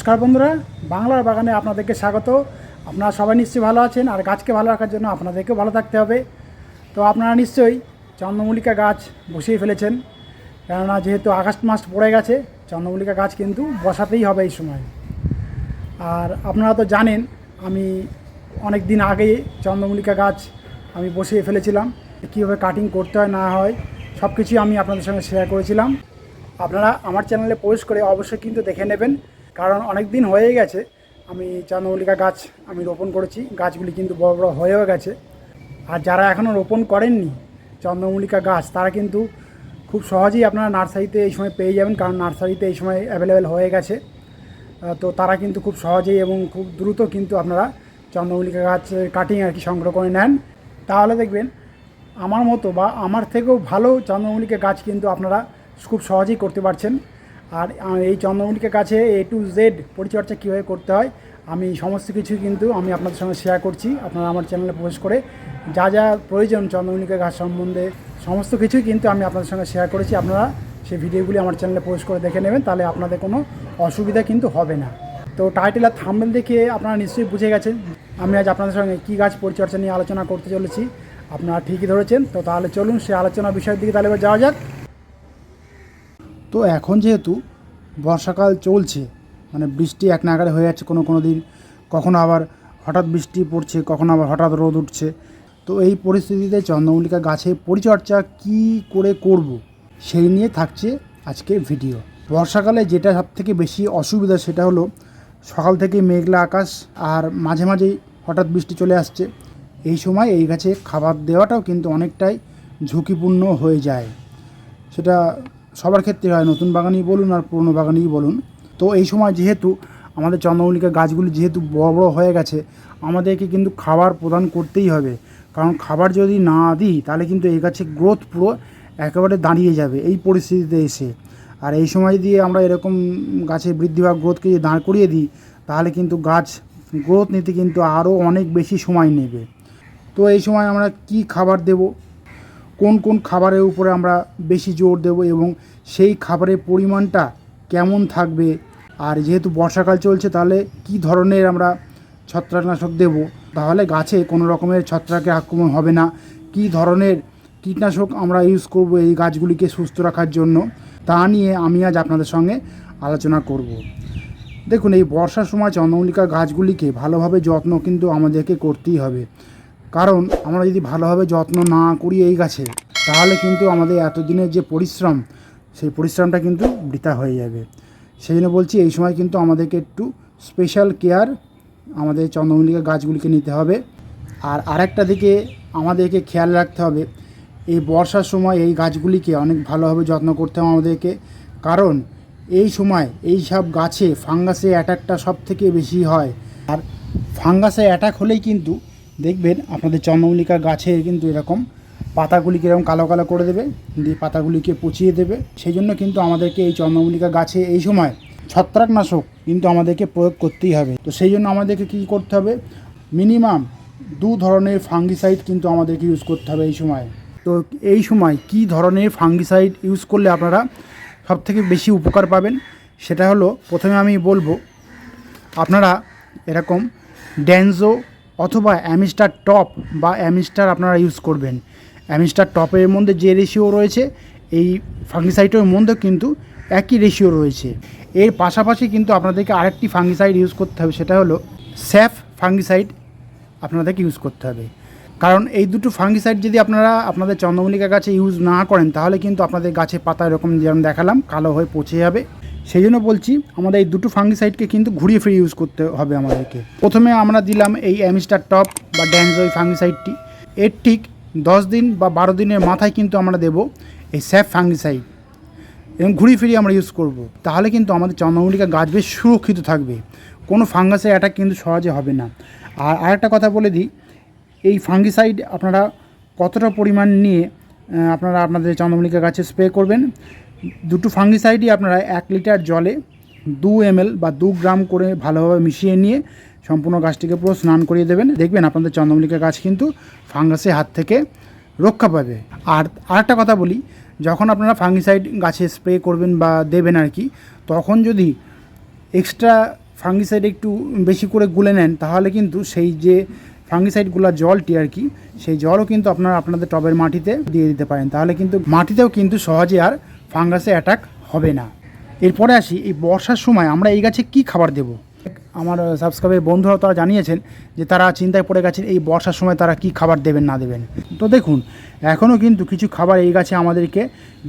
নমস্কার বন্ধুরা, বাংলার বাগানে আপনাদেরকে স্বাগত। আপনারা সবাই নিশ্চয়ই ভালো আছেন, আর গাছকে ভালো রাখার জন্য আপনাদেরকেও ভালো থাকতে হবে। তো আপনারা নিশ্চয়ই চন্দ্রমল্লিকা গাছ বসিয়ে ফেলেছেন, কেননা যেহেতু আগস্ট মাস পড়ে গেছে, চন্দ্রমল্লিকা গাছ কিন্তু বসাতেই হবে এই সময়। আর আপনারা তো জানেন, আমি অনেক দিন আগেই চন্দ্রমল্লিকা গাছ আমি বসিয়ে ফেলেছিলাম, কীভাবে কাটিং করতে হয়, না হয় সব কিছুই আমি আপনাদের সঙ্গে শেয়ার করেছিলাম। আপনারা আমার চ্যানেলে পোস্ট করে অবশ্যই কিন্তু দেখে নেবেন। কারণ অনেক দিন হয়ে গেছে। আমি চন্দ্রমল্লিকা গাছ আমি রোপণ করেছি। গাছগুলি কিন্তু বড় বড় হয়েও গেছে। আর যারা এখনও রোপণ করেননি চন্দ্রমল্লিকা গাছ, তারা কিন্তু খুব সহজেই আপনারা নার্সারিতে এই সময় পেয়ে যাবেন, কারণ নার্সারিতে এই সময় অ্যাভেলেবেল হয়ে গেছে। তো তারা কিন্তু খুব সহজেই এবং খুব দ্রুত কিন্তু আপনারা চন্দ্রমল্লিকা গাছ কাটিং আর কি সংগ্রহ করে নেন। তাহলে দেখবেন, আমার মতো বা আমার থেকেও ভালো চন্দ্রমল্লিকা গাছ কিন্তু আপনারা খুব সহজেই করতে পারছেন। আর এই চন্দ্রমল্লিকা গাছে এ টু জেড পরিচর্যা কীভাবে করতে হয়, আমি সমস্ত কিছু কিন্তু আমি আপনাদের সঙ্গে শেয়ার করছি। আপনারা আমার চ্যানেলে প্রবেশ করে যা যা প্রয়োজন চন্দ্রমল্লিকা গাছ সম্বন্ধে, সমস্ত কিছুই কিন্তু আমি আপনাদের সঙ্গে শেয়ার করেছি। আপনারা সেই ভিডিওগুলি আমার চ্যানেলে পোস্ট করে দেখে নেবেন, তাহলে আপনাদের কোনো অসুবিধা কিন্তু হবে না। তো টাইটেল আর থাম্বেল দেখে আপনারা নিশ্চয়ই বুঝে গেছেন, আমি আজ আপনাদের সঙ্গে কী গাছ পরিচর্যা নিয়ে আলোচনা করতে চলেছি। আপনারা ঠিকই ধরেছেন, তো তাহলে চলুন সে আলোচনা বিষয়ের দিকে তাহলে এবার যাওয়া যাক। তো এখন যেহেতু বর্ষাকাল চলছে মানে বৃষ্টি এক নাগারে হয়ে যাচ্ছে কোনো কোনো দিন, কখনো আবার হঠাৎ বৃষ্টি পড়ছে, কখনো আবার হঠাৎ রোদ উঠছে, তো এই পরিস্থিতিতে চন্দ্রমল্লিকা গাছে পরিচর্যা কি করে করব সেই নিয়ে থাকছে আজকের ভিডিও। বর্ষাকালে যেটা সব থেকে বেশি অসুবিধা সেটা হলো সকাল থেকে মেঘলা আকাশ আর মাঝে মাঝেই হঠাৎ বৃষ্টি চলে আসছে। এই সময় এই গাছে খাবার দেওয়াটাও কিন্তু অনেকটাই ঝুঁকিপূর্ণ হয়ে যায়। সেটা সবার ক্ষেত্রে হয়, নতুন বাগানই বলুন আর পুরনো বাগানই বলুন। তো এই সময় যেহেতু আমাদের চন্দ্রমল্লিকা গাছগুলি যেহেতু বড় বড় হয়ে গেছে, আমাদেরকে কিন্তু খাবার প্রদান করতেই হবে। কারণ খাবার যদি না দিই, তাহলে কিন্তু এই গাছের গ্রোথ পুরো একেবারে দাঁড়িয়ে যাবে এই পরিস্থিতিতে এসে। আর এই সময় দিয়ে আমরা এরকম গাছের বৃদ্ধি বা গ্রোথকে যদি দাঁড় করিয়ে দিই, তাহলে কিন্তু গাছ গ্রোথ নিতে কিন্তু আরও অনেক বেশি সময় নেবে। তো এই সময় আমরা কি খাবার দেব? কোন কোন খাবারের উপরে আমরা বেশি জোর দেব এবং সেই খাবারের পরিমাণটা কেমন থাকবে? আর যেহেতু বর্ষাকাল চলছে, তাহলে কি ধরনের আমরা ছত্রাকনাশক দেব? তাহলে গাছে কোনো রকমের ছত্রাকের আক্রমণ হবে না। কি ধরনের কীটনাশক আমরা ইউজ করব এই গাছগুলিকে সুস্থ রাখার জন্য? তা নিয়ে আমি আজ আপনাদের সঙ্গে আলোচনা করব। দেখুন, এই বর্ষার সময় চন্দ্রমল্লিকা গাছগুলিকে ভালোভাবে যত্ন কিন্তু আমাদেরকে করতেই হবে। কারণ আমরা যদি ভালোভাবে যত্ন না করি এই গাছে, তাহলে কিন্তু আমাদের এতদিনের যে পরিশ্রম, সেই পরিশ্রমটা কিন্তু বৃথা হয়ে যাবে। সেই জন্য বলছি এই সময় কিন্তু আমাদেরকে একটু স্পেশাল কেয়ার আমাদের চন্দ্রমল্লিকা গাছগুলিকে নিতে হবে। আর আরেকটা দিকে আমাদেরকে খেয়াল রাখতে হবে, এই বর্ষার সময় এই গাছগুলিকে অনেক ভালোভাবে যত্ন করতে হবে আমাদেরকে। কারণ এই সময় এই সব গাছে ফাঙ্গাসের অ্যাটাকটা সব থেকে বেশি হয়। আর ফাঙ্গাসের অ্যাটাক হলেই কিন্তু দেখবেন আপনাদের চন্দ্রমল্লিকা গাছে কিন্তু এরকম পাতাগুলিকে এরকম কালো কালো করে দেবে, দিয়ে পাতাগুলিকে পচিয়ে দেবে। সেই জন্য কিন্তু আমাদেরকে এই চন্দ্রমল্লিকা গাছে এই সময় ছত্রাকনাশক কিন্তু আমাদেরকে প্রয়োগ করতেই হবে। তো সেই জন্য আমাদেরকে কী করতে হবে? মিনিমাম দু ধরনের ফাঙ্গিসাইড কিন্তু আমাদেরকে ইউজ করতে হবে এই সময়। তো এই সময় কি ধরনের ফাঙ্গিসাইড ইউজ করলে আপনারা সব থেকে বেশি উপকার পাবেন? সেটা হলো প্রথমে আমি বলব, আপনারা এরকম ড্যানজো অথবা অ্যামিস্টার টপ বা অ্যামিস্টার আপনারা ইউজ করবেন। অ্যামিস্টার টপের মধ্যে যে রেশিও রয়েছে, এই ফাঙ্গিসাইডের মধ্যেও কিন্তু একই রেশিও রয়েছে। এর পাশাপাশি কিন্তু আপনাদেরকে আরেকটি ফাঙ্গিসাইড ইউজ করতে হবে, সেটা হলো স্যাফ ফাঙ্গিসাইড আপনাদেরকে ইউজ করতে হবে। কারণ এই দুটো ফাঙ্গিসাইড যদি আপনারা আপনাদের চন্দ্রমল্লিকা গাছে ইউজ না করেন, তাহলে কিন্তু আপনাদের গাছে পাতা এরকম যেমন দেখালাম, কালো হয়ে পচে যাবে। সেই জন্য বলছি আমাদের এই দুটো ফাঙ্গিসাইডকে কিন্তু ঘুরিয়ে ফিরিয়ে ইউজ করতে হবে আমাদেরকে। প্রথমে আমরা দিলাম এই অ্যামিস্টার টপ বা ড্যানজো এই ফাঙ্গিসাইডটি এর ঠিক দশ দিন বা বারো দিনের মাথায় কিন্তু আমরা দেব এই স্যাফ ফাঙ্গিসাইড এবং ঘুরিয়ে ফিরিয়ে আমরা ইউজ করব। তাহলে কিন্তু আমাদের চন্দ্রমল্লিকা গাছ বেশ সুরক্ষিত থাকবে। কোনো ফাঙ্গাসের অ্যাটাক কিন্তু সহজে হবে না। আর আরেকটা কথা বলে দিই, এই ফাঙ্গিসাইড আপনারা কতটা পরিমাণ নিয়ে আপনারা আপনাদের চন্দ্রমল্লিকা গাছে স্প্রে করবেন দুটো ফাঙ্গিসাইডই আপনারা এক লিটার জলে দু এমএল বা দু গ্রাম করে ভালোভাবে মিশিয়ে নিয়ে সম্পূর্ণ গাছটিকে পুরো স্নান করিয়ে দেবেন। দেখবেন আপনাদের চন্দ্রমল্লিকা গাছ কিন্তু ফাঙ্গাসের হাত থেকে রক্ষা পাবে। আর আরেকটা কথা বলি, যখন আপনারা ফাঙ্গিসাইড গাছে স্প্রে করবেন বা দেবেন আর কি, তখন যদি এক্সট্রা ফাঙ্গিসাইড একটু বেশি করে গুলে নেন, তাহলে কিন্তু সেই যে ফাঙ্গিসাইডগুলোর জলটি আর কি, সেই জলও কিন্তু আপনারা আপনাদের টবের মাটিতে দিয়ে দিতে পারেন। তাহলে কিন্তু মাটিতেও কিন্তু সহজে আর ফাঙ্গাসে অ্যাটাক হবে না। এরপরে আসি, এই বর্ষার সময় আমরা এই গাছে কি খাবার দেব? আমার সাবস্ক্রাইবের বন্ধুরাও তারা জানিয়েছেন যে তারা চিন্তায় পড়ে গেছেন এই বর্ষার সময় তারা কি খাবার দেবেন, না দেবেন। তো দেখুন এখনও কিন্তু কিছু খাবার এই গাছে আমাদেরকে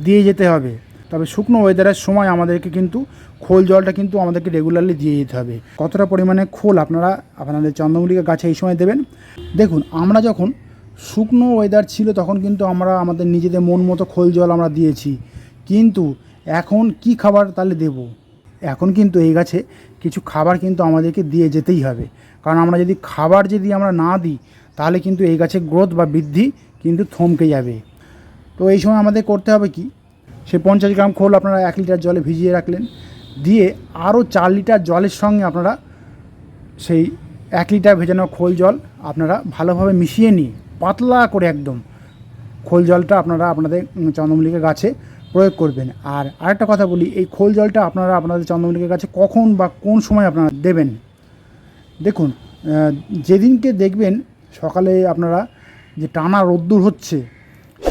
দিয়ে যেতে হবে। তবে শুকনো ওয়েদারের সময় আমাদেরকে কিন্তু খোল জলটা কিন্তু আমাদেরকে রেগুলারলি দিয়ে যেতে হবে। কতটা পরিমাণে খোল আপনারা, আপনাদের চন্দ্রমল্লিকা গাছে এই সময় দেবেন? দেখুন, আমরা যখন শুকনো ওয়েদার ছিল তখন কিন্তু আমরা আমাদের নিজেদের মন মতো খোল জল আমরা দিয়েছি। কিন্তু এখন কি খাবার তাহলে দেব? এখন কিন্তু এই গাছে কিছু খাবার কিন্তু আমাদেরকে দিয়ে যেতেই হবে। কারণ আমরা যদি খাবার যদি আমরা না দিই, তাহলে কিন্তু এই গাছের গ্রোথ বা বৃদ্ধি কিন্তু থমকে যাবে। তো এই সময় আমাদের করতে হবে কি? সে পঞ্চাশ গ্রাম খোল আপনারা এক লিটার জলে ভিজিয়ে রাখলেন। দিয়ে আরও চার লিটার জলের সঙ্গে আপনারা সেই এক লিটার ভেজানো খোল জল আপনারা ভালোভাবে মিশিয়ে নিয়ে, পাতলা করে একদম খোল জলটা আপনারা আপনাদের চন্দ্রমল্লিকা গাছে প্রয়োগ করবেন। আর আরেকটা কথা বলি, এই খোল জলটা আপনারা আপনাদের চন্দ্রমল্লিকা গাছে কখন বা কোন সময় আপনারা দেবেন? দেখুন যেদিনকে দেখবেন সকালে আপনারা যে টানা রোদ্দুর হচ্ছে,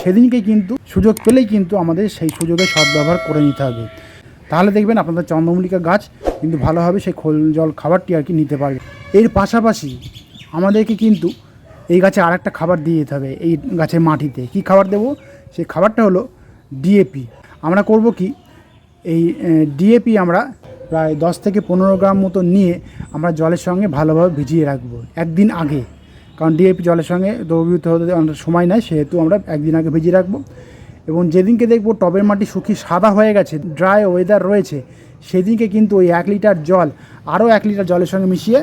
সেদিনকে কিন্তু সুযোগ পেলেই কিন্তু আমাদের সেই সুযোগে সদ্ব্যবহার করে নিতে হবে। তাহলে দেখবেন আপনাদের চন্দ্রমল্লিকা গাছ কিন্তু ভালোভাবে সেই খোল জল খাবারটি আর কি নিতে পারবে। এর পাশাপাশি আমাদেরকে কিন্তু এই গাছে আর একটা খাবার দিয়ে যেতে হবে, এই গাছের মাটিতে। কি খাবার দেব? সেই খাবারটা হলো ডিএপি আমরা করব কি? এই ডিএপি আমরা প্রায় দশ থেকে পনেরো গ্রাম মতো নিয়ে আমরা জলের সঙ্গে ভালোভাবে ভিজিয়ে রাখব একদিন আগে। কারণ ডিএপি জলের সঙ্গে দ্রবীভূত হতে অনেক সময় নেয় সেহেতু আমরা একদিন আগে ভিজিয়ে রাখব। এবং যেদিনকে দেখব টবের মাটি শুকিয়ে সাদা হয়ে গেছে, ড্রাই ওয়েদার রয়েছে, সেদিনকে কিন্তু ওই এক লিটার জল, আরও এক লিটার জলের সঙ্গে মিশিয়ে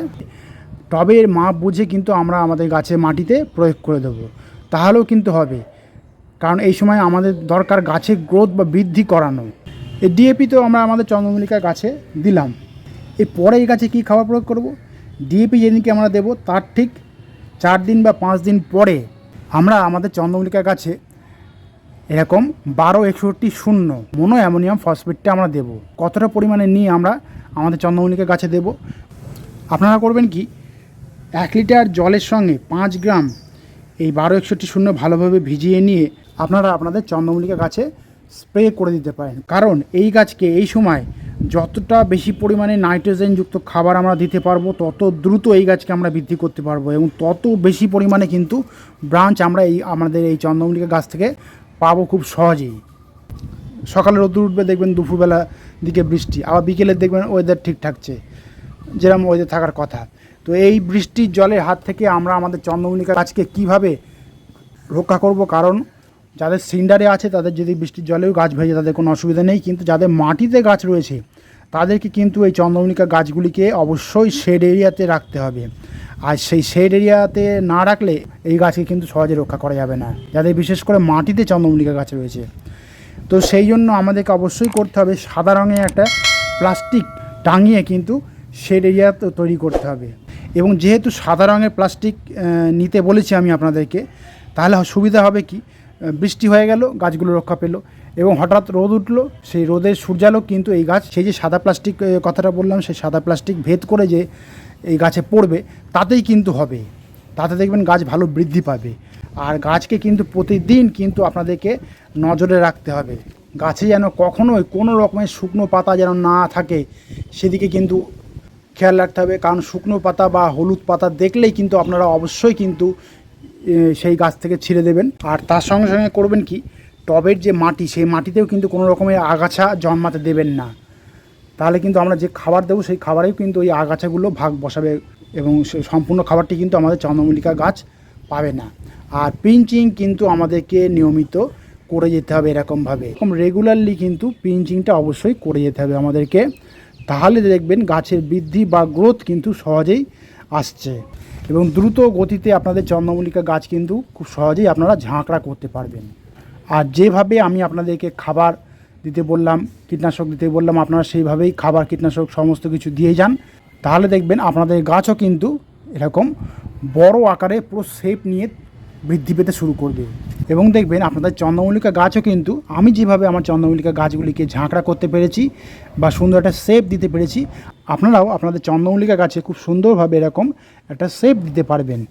টবের মাপ বুঝে কিন্তু আমরা আমাদের গাছে মাটিতে প্রয়োগ করে দেবো। তাহলেও কিন্তু হবে। কারণ এই সময় আমাদের দরকার গাছের গ্রোথ বা বৃদ্ধি করানো। এই ডিএপি তো আমরা আমাদের চন্দ্রমল্লিকা গাছে দিলাম। এর পরে এই গাছে কী খাবার প্রয়োগ করব? ডিএপি যেদিনকে আমরা দেবো, তার ঠিক চার দিন বা পাঁচ দিন পরে আমরা আমাদের চন্দ্রমল্লিকা গাছে এরকম বারো একষট্টি শূন্য মনো অ্যামোনিয়াম ফসফেটটা আমরা দেবো। কতটা পরিমাণে নিয়ে আমরা আমাদের চন্দ্রমল্লিকা গাছে দেব? আপনারা করবেন কি? এক লিটার জলের সঙ্গে পাঁচ গ্রাম এই বারো একষট্টি শূন্য ভালোভাবে ভিজিয়ে নিয়ে আপনারা আপনাদের চন্দ্রমল্লিকা গাছে স্প্রে করে দিতে পারেন। কারণ এই গাছকে এই সময় যতটা বেশি পরিমাণে নাইট্রোজেনযুক্ত খাবার আমরা দিতে পারব, তত দ্রুত এই গাছকে আমরা বৃদ্ধি করতে পারব এবং তত বেশি পরিমাণে কিন্তু ব্রাঞ্চ আমরা এই আমাদের এই চন্দ্রমল্লিকা গাছ থেকে পাবো খুব সহজেই। সকালে রোদ্দুর উঠবে, দেখবেন দুপুরবেলা দিকে বৃষ্টি, আবার বিকেলে দেখবেন ওয়েদার ঠিক থাকছে। যেরকম ওয়েদার থাকার কথা। তো এই বৃষ্টির জলের হাত থেকে আমরা আমাদের চন্দ্রমল্লিকা গাছকে কীভাবে রক্ষা করব? কারণ যাদের সিন্ডারে আছে, তাদের যদি বৃষ্টির জলেও গাছ ভেজে তাদের কোনো অসুবিধা নেই। কিন্তু যাদের মাটিতে গাছ রয়েছে, তাদেরকে কিন্তু এই চন্দ্রমল্লিকা গাছগুলিকে অবশ্যই শেড এরিয়াতে রাখতে হবে। আর সেই শেড এরিয়াতে না রাখলে এই গাছকে কিন্তু সহজে রক্ষা করা যাবে না। যাদের বিশেষ করে মাটিতে চন্দ্রমল্লিকা গাছ রয়েছে। তো সেই জন্য আমাদেরকে অবশ্যই করতে হবে সাদা রঙের একটা প্লাস্টিক টাঙিয়ে কিন্তু শেড এরিয়া তো তৈরি করতে হবে। এবং যেহেতু সাদা রঙের প্লাস্টিক নিতে বলেছি আমি আপনাদেরকে, তাহলে সুবিধা হবে কি? বৃষ্টি হয়ে গেল, গাছগুলো রক্ষা পেল এবং হঠাৎ রোদ উঠল। সেই রোদের সূর্যালোক কিন্তু এই গাছ, সেই যে সাদা প্লাস্টিক কথাটা বললাম, সেই সাদা প্লাস্টিক ভেদ করে যে এই গাছে পড়বে, তাতেই কিন্তু হবে। তাতে দেখবেন গাছ ভালো বৃদ্ধি পাবে। আর গাছকে কিন্তু প্রতিদিন কিন্তু আপনাদেরকে নজরে রাখতে হবে। গাছে যেন কখনোই কোনো রকমের শুকনো পাতা যেন না থাকে, সেদিকে কিন্তু খেয়াল রাখতে হবে। কারণ শুকনো পাতা বা হলুদ পাতা দেখলেই কিন্তু আপনারা অবশ্যই কিন্তু সেই গাছ থেকে ছিঁড়ে দেবেন। আর তার সঙ্গে সঙ্গে করবেন কি? টবের যে মাটি, সেই মাটিতেও কিন্তু কোনো রকমের আগাছা জন্মাতে দেবেন না। তাহলে কিন্তু আমরা যে খাবার দেবো, সেই খাবারেও কিন্তু ওই আগাছাগুলো ভাগ বসাবে এবং সম্পূর্ণ খাবারটি কিন্তু আমাদের চন্দ্রমল্লিকা গাছ পাবে না। আর পিঞ্চিং কিন্তু আমাদেরকে নিয়মিত করে যেতে হবে এরকমভাবে। এরকম রেগুলারলি কিন্তু পিঞ্চিংটা অবশ্যই করে যেতে হবে আমাদেরকে। তাহলে দেখবেন গাছের বৃদ্ধি বা গ্রোথ কিন্তু সহজেই আসছে। এবং দ্রুত গতিতে আপনাদের চন্দ্রমল্লিকা গাছ কিন্তু খুব সহজেই আপনারা ঝাঁকড়া করতে পারবেন। আর যেভাবে আমি আপনাদেরকে খাবার দিতে বললাম, কীটনাশক দিতে বললাম, আপনারা সেইভাবেই খাবার, কীটনাশক সমস্ত কিছু দিয়ে যান। তাহলে দেখবেন আপনাদের গাছও কিন্তু এরকম বড় আকারে পুরো শেপ নিয়ে বৃদ্ধি পেতে শুরু করবে। এবং দেখবেন আপনাদের চন্দ্রমল্লিকা গাছও কিন্তু আমি যেভাবে আমার চন্দ্রমল্লিকা গাছগুলিকে ঝাঁকড়া করতে পেরেছি বা সুন্দর একটা শেপ দিতে পেরেছি, আপনারাও আপনাদের চন্দ্রমল্লিকা গাছে খুব সুন্দরভাবে এরকম একটা শেপ দিতে পারবেন।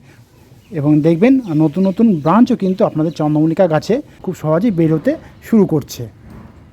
এবং দেখবেন নতুন নতুন ব্রাঞ্চও কিন্তু আপনাদের চন্দ্রমল্লিকা গাছে খুব সহজেই বেরোতে শুরু করছে।